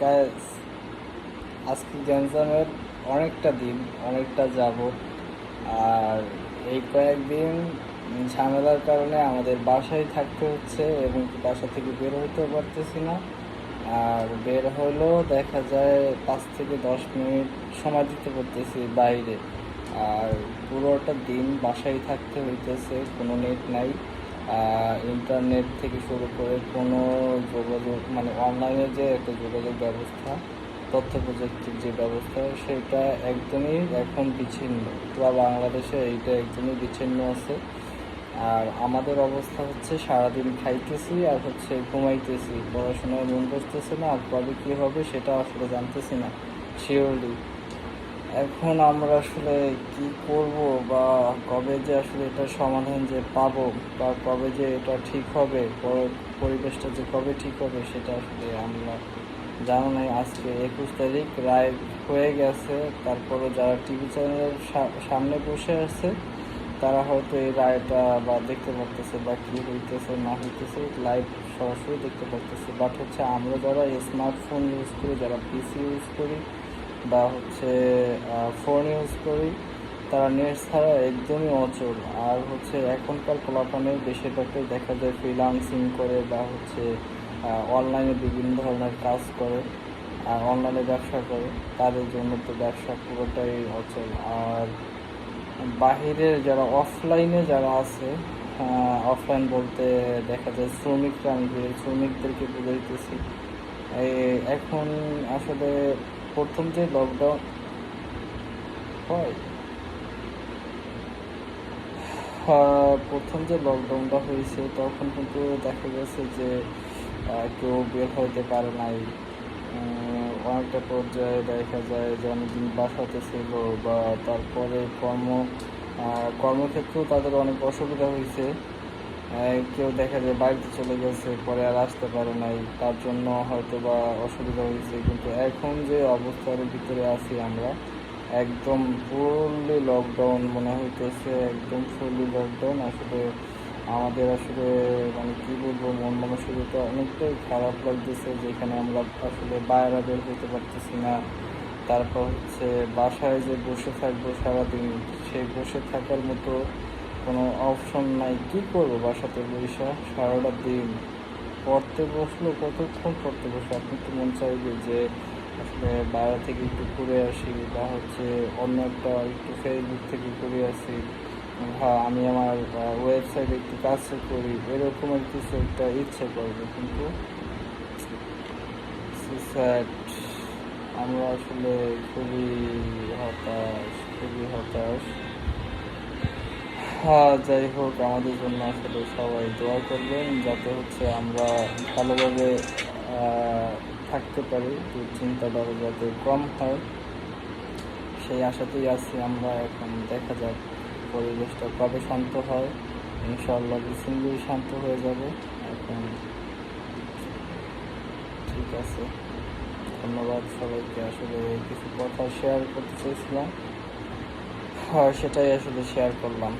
Gas আজকে গ্যাঞ্জামের অনেকটা দিন, অনেকটা যাবত আর এই কয়েকদিন ঝামেলার কারণে আমাদের বাসায় থাকতে হচ্ছে এবং বাসা থেকে বের হতে পারতেছি না। আর বের হলেও দেখা যায় পাঁচ থেকে দশ মিনিট সময় দিতে পারতেছি বাইরে। আর পুরোটা দিন বাসায় থাকতে হইতেছে, কোনো নেট নাই। ইন্টারনেট থেকে শুরু করে কোনো যোগাযোগ মানে অনলাইনে যে একটা যোগাযোগ ব্যবস্থা, তথ্য প্রযুক্তির যে ব্যবস্থা, সেটা একদমই এখন বিচ্ছিন্ন। পুরো বাংলাদেশে এইটা একদমই বিচ্ছিন্ন আছে। আর আমাদের অবস্থা হচ্ছে, সারাদিন খাইতেছি আর হচ্ছে ঘুমাইতেছি। পড়াশোনায় মন বসতেছে না, আর কবে কী হবে সেটা আসলে জানতেছি না শিওরলি এখন আমরা আসলে কি করব বা কবে যে আসলে এটা সমাধান যে পাব বা কবে যে এটা ঠিক হবে পরিবেশটা যে কবে ঠিক হবে সেটা আসলে আমরা জানো নাই। আজকে একুশ তারিখ, রায় হয়ে গেছে। তারপরে যারা টিভি চ্যানেলের সামনে বসে আছে, তারা হয়তো এই রায়টা বা দেখতে পারতেছে বা কী হইতেছে, না হইতেছে লাইভ সরাসরি দেখতে পারতেছে। বাট হচ্ছে আমরা যারা স্মার্টফোন ইউজ করি, যারা পিসি ইউজ করি বা হচ্ছে ফোন ইউজ করি, তারা নেট ছাড়া একদমই অচল। আর হচ্ছে, এখনকার পোলাপানে বেশিরভাগটাই দেখা যায় ফ্রিলান্সিং করে বা হচ্ছে অনলাইনে বিভিন্ন ধরনের কাজ করে আর অনলাইনে ব্যবসা করে। তাদের জন্য তো ব্যবসা পুরোটাই অচল। আর বাহিরের যারা অফলাইনে যারা আছে অফলাইন বলতে দেখা যায় শ্রমিকরা, আমি শ্রমিকদেরকে বুঝাইতেছি। এখন আসলে প্রথম যে লকডাউন হয় প্রথম যে লকডাউনটা হয়েছে, তখন কিন্তু দেখা গেছে যে কেউ বের হইতে পারে নাই। অনেকটা পর্যায়ে দেখা যায় যে অনেকদিন বাসাতে ছিল বা তারপরে কর্ম কর্মক্ষেত্রেও তাদের অনেক অসুবিধা হয়েছে। কেউ দেখা যায় বাড়িতে চলে গেছে, পরে আর আসতে পারে নাই, তার জন্য হয়তো বা অসুবিধা হয়েছে। কিন্তু এখন যে অবস্থার ভিতরে আছি আমরা, একদম ফুললি লকডাউন মনে হইতেছে, একদম ফুললি লকডাউন আসলে আমাদের আসলে মানে কি বলব, মন মানসিকতা অনেকটাই খারাপ লাগতেছে, যেখানে আমরা আসলে বাইরে বের হইতে পারতেছি না। তারপর হচ্ছে বাসায় যে বসে থাকব সারাদিন, সেই বসে থাকার মতো অপশন নাই, কি করব বাসাতে বসে সারাটা দিন পড়তে বসল, কতক্ষণ পড়তে বসল? আপনি তো মন চাইবে যে আসলে বাইরে থেকে একটু ঘুরে আসি বা হচ্ছে অন্য একটা একটু ফেসবুক থেকে ঘুরে আসি। বা আমি আমার ওয়েবসাইটে একটু কাজ করি এরকমের কিছু একটা ইচ্ছে করবে। কিন্তু আমরা আসলে খুবই হতাশ খুবই হতাশ। হ্যাঁ যাই হোক, আমাদের জন্য আসলে সবাই দোয়া করবেন যাতে হচ্ছে আমরা ভালোভাবে থাকতে পারি দুশ্চিন্তাটা যাতে কম হয়। সেই আশাতেই আছি আমরা, এখন দেখা যাক, পরিবেশটা কবে শান্ত হয়। ইনশাআল্লাহ রিসেন্টলি শান্ত হয়ে যাবে। এখন ঠিক আছে। ধন্যবাদ সবাইকে, আসলে কিছু কথা শেয়ার করতে চেয়েছিলাম। হ্যাঁ সেটাই আসলে শেয়ার করলাম।